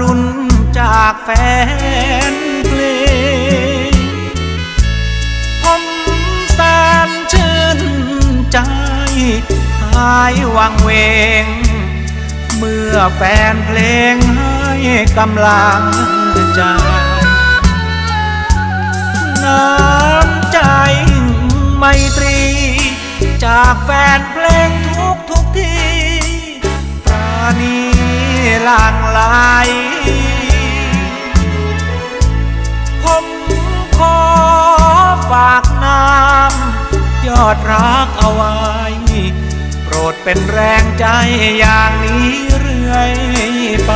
รุณจากแฟนเพลง ผมแสนชื่นใจ หายวังเวง เมื่อแฟนเพลงให้กำลังใจน้ำใจไมตรี จากแฟนเพลงทุกทุกที่ปราณีหลางายผมขอฝากน้ำยอดรักเอาไว้ โปรดเป็นแรงใจอย่างนี้เรื่อยไป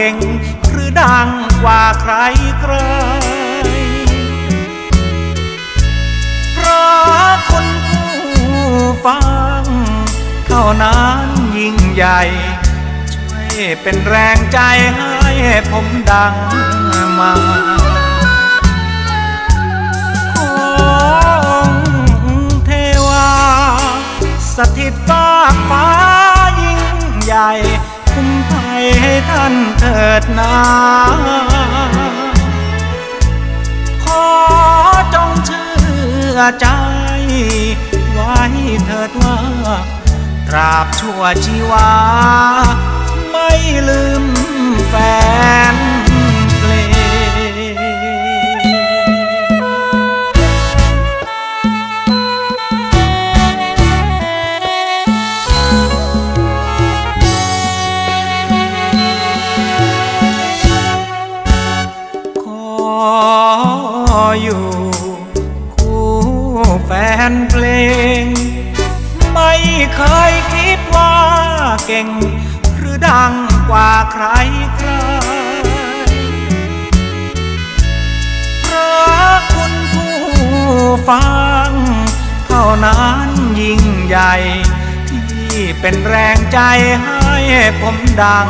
ก่ง หรือดังกว่าใครใครเพราะคนผู้ฟัง เท่านั้นยิ่งใหญ่ ช่วยเป็นแรงใจให้ผมดังมา ท่านเถิดนาขอจงเชื่อใจ ไว้เถิดว่า ตราบชั่วชีวา ไม่ลืมแฟน นเพลง ไม่เคยคิดว่าเก่ง หรือดังกว่าใครใครเพราะคุณผู้ฟัง เท่านั้นยิ่งใหญ่ ที่เป็นแรงใจให้ผมดัง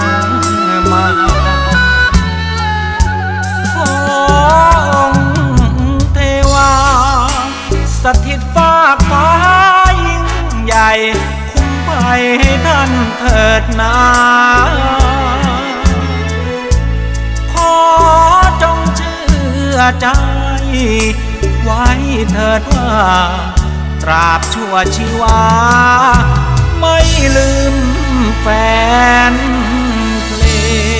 มาขอองค์เทวาสถิต นา ขอจงเชื่อใจ ไว้เถิดว่า ตราบชั่วชีวา ไม่ลืมแฟนเพลง